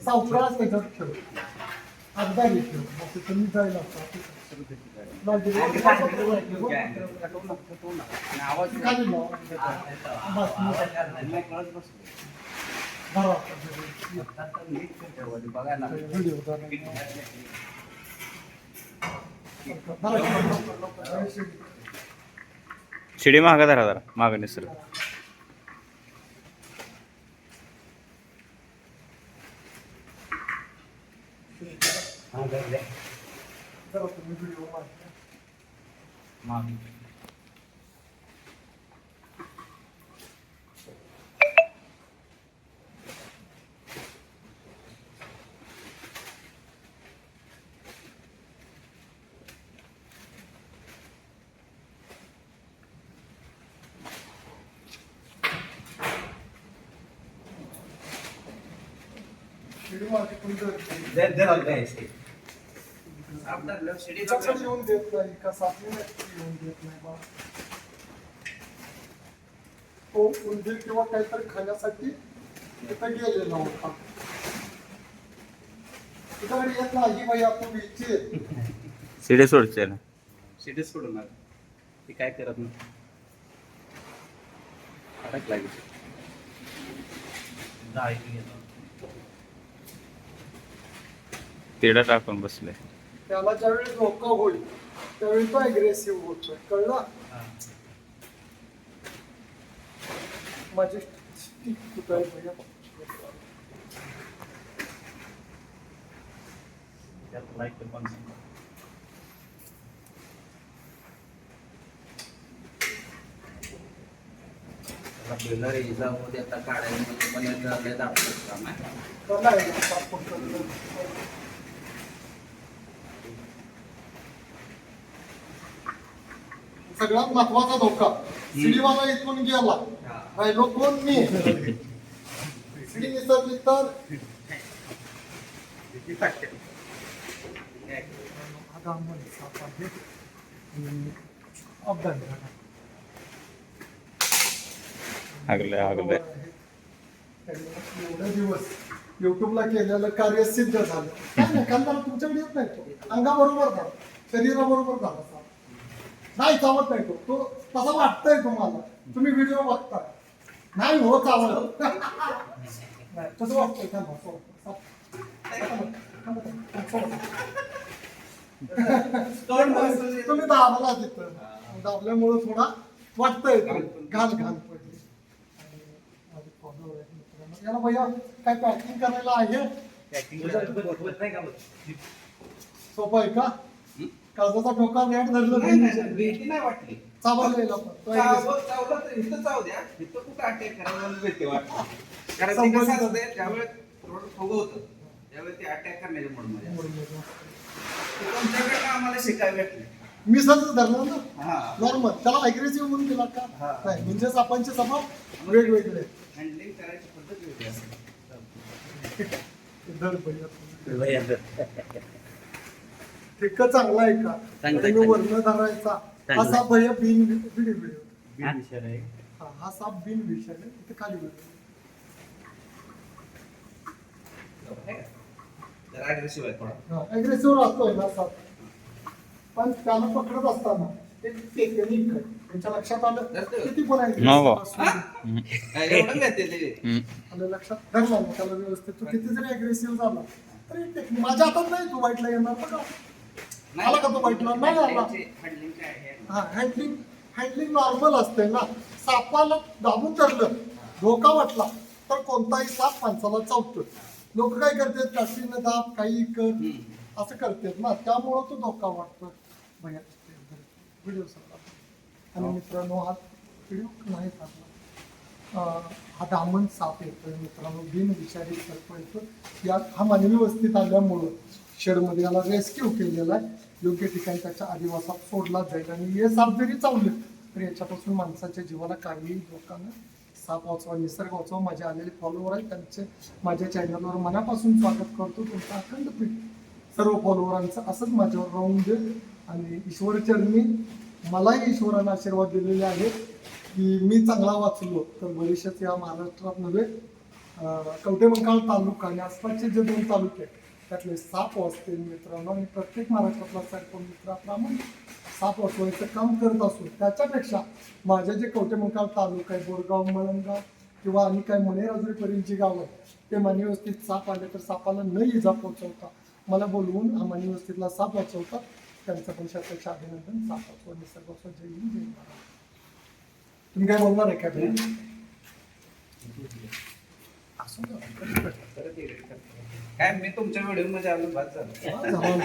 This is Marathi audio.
सावकाश त्याच्यात ठेव अर्धा घे ठेव मग ते कमी जायला आवाज शिडी महागा धरा जरा मागणी सर जरा तुम्ही व्हिडिओ मारा. व्हिडिओ मारते कोणी जर- त्याच्याकडे येऊन देत नाही का सापडी येऊन देत नाही बा तो उंदीर किंवा काहीतरी खाण्यासाठी तिथं गेलेला होता तुझ्याकडे येत नाही बाई आपण विचार शिडी सोडचे ना? शिडी सोडणार. ती काय करत नाही. अडक लागेल. तिडा टाकून बसले त्याला ज्यावेळी धोका होईल त्यावेळी तो अग्रेसिव्ह होतोय. कळला? माझी स्टिक कुठं आहे भैया त्यात लाइट पण त्याला आहे ना, support करणं. सगळ्यात महत्त्वाचा धोका. सिडीवाला इथून गेला. राहिलो कोण मी? सिडी विसरली तर? एवढे दिवस युट्यूबला केलेलं कार्य सिद्ध झालं. नाही कांदा तुमच्याकडे येत नाही अंगाबरोबर झाला. शरीराबरोबर झाला. नाही चावत नाही तो. तो तसा वाटतंय तुम्हाला. तुम्ही व्हिडिओ बघता नाही हो चावत. नाही तसं वाटतंय. थांबा, सोड. तुम्ही दाबला तिथं दाबल्यामुळे थोडा वाटतंय आहेत मित्रांनो. याला भैया काय पॅकिंग करायला आहे? सोपं आहे का? कागदाचा ठोका रेट धरलं नाही नाही. वाटली चावलेला पण तो एक चाव- चावलं तर इथं चाव द्या. इथं कुठं अटॅक करायला मला भीती वाटते कारण ते कसं असतं त्यावेळेस थोडं फुगवतं. त्यावेळेस ते अटॅक करण्याच्या तुमच्याकडे आम्हाला शिकायला भेटले. मी सतत धरलं ना? हा. नॉर्मल त्याला अग्रेसिव्ह म्हणून दिला का? हा. नाही म्हणजे सापांचे स्वभाव वेगवेगळे. हँडलिंग करायची पद्धत वेगळी असते. धर भैया. ठिक्क चांगला आहे का? चांगला आहे, वर्ण धरायचा. चांगला साप भैया बिन व्हिडिओ आहे. हा हा साप बिन विषय इथे खाली अग्रेसिव्ह आहे थोडा. अग्रेसिव्ह राहतोय ना साप. पण त्याला पकडत असताना ते टेक्निक आहे. त्याच्या लक्षात आलं धरतोय. किती पण आहे. नको. एवढं काय ते? ते हम्म. आलं लक्षात? धरला ना त्याला व्यवस्थित. तो किती जरी अग्रेसिव्ह झाला. तरी टेक्निक माझ्या हातात नाही तू वाईटला येणार. बघा आला का तो बाईटला नाही आला. हँडलिंग काय आहे. हा हँडलिंग हँडलिंग नॉर्मल असते ना. सापाला दाबून धरलं धोका वाटला तर कोणताही साप माणसाला चावतो लोक काय करतात? काशीनं दाब काही कर. असं करतात ना. त्यामुळं तो धोका वाटतो भैया व्हिडिओ सर आणि मित्रांनो हा व्हिडिओ नाही अं, हा दामन साप येतोय मित्रांनो. बिन विषारी सर्प येतो या हा मानवी वस्तीत आल्यामुळं. शेडमध्ये याला रेस्क्यू केलेला आहे. योग्य ठिकाणी त्याच्या आदिवासात सोडला जाईल आणि हे साप जरी चावले तर याच्यापासून माणसाच्या जीवाला काही लोकांना साप वाचवा निसर्ग वाचवा. माझे आलेले फॉलोवर आहेत त्यांचे माझ्या चॅनलवर मनापासून स्वागत करतो. तुमचा अखंड पीठ सर्व फॉलोवरांचं असंच माझ्यावर राहून दे. आणि ईश्वरचरणी मलाही ईश्वरानं आशीर्वाद दिलेले आहेत की मी चांगला वाचलो. तर भविष्यात या महाराष्ट्रात नव्हे अं, कवटेमंकाळ तालुका आणि आसपासचे जे दोन तालुके आहेत त्यातले साप वाचतील मित्रांनो आणि प्रत्येक महाराष्ट्रातला सरपंच मित्राप्रमाणे साप वाचवायचं काम करत असू त्याच्यापेक्षा माझे जे कवटेमंकाळ तालुका आहे बोरगाव मळणगाव किंवा आणि काय मणेराजुरीपर्यंतची गावं आहेत ते मानी व्यवस्थित साप आले तर सापाला न इजा पोहोचवता मला बोलवून हा मानी व्यवस्थितला साप वाचवतात त्यांचं पण शतपेक्षा अभिनंदन साप वाचवा निसर्ग वाचवा जय हिंद जय महाराज तुम्ही काय बोलणार आहे का असं काय मी तुमच्या व्हिडिओमध्ये आलो बाद झालं.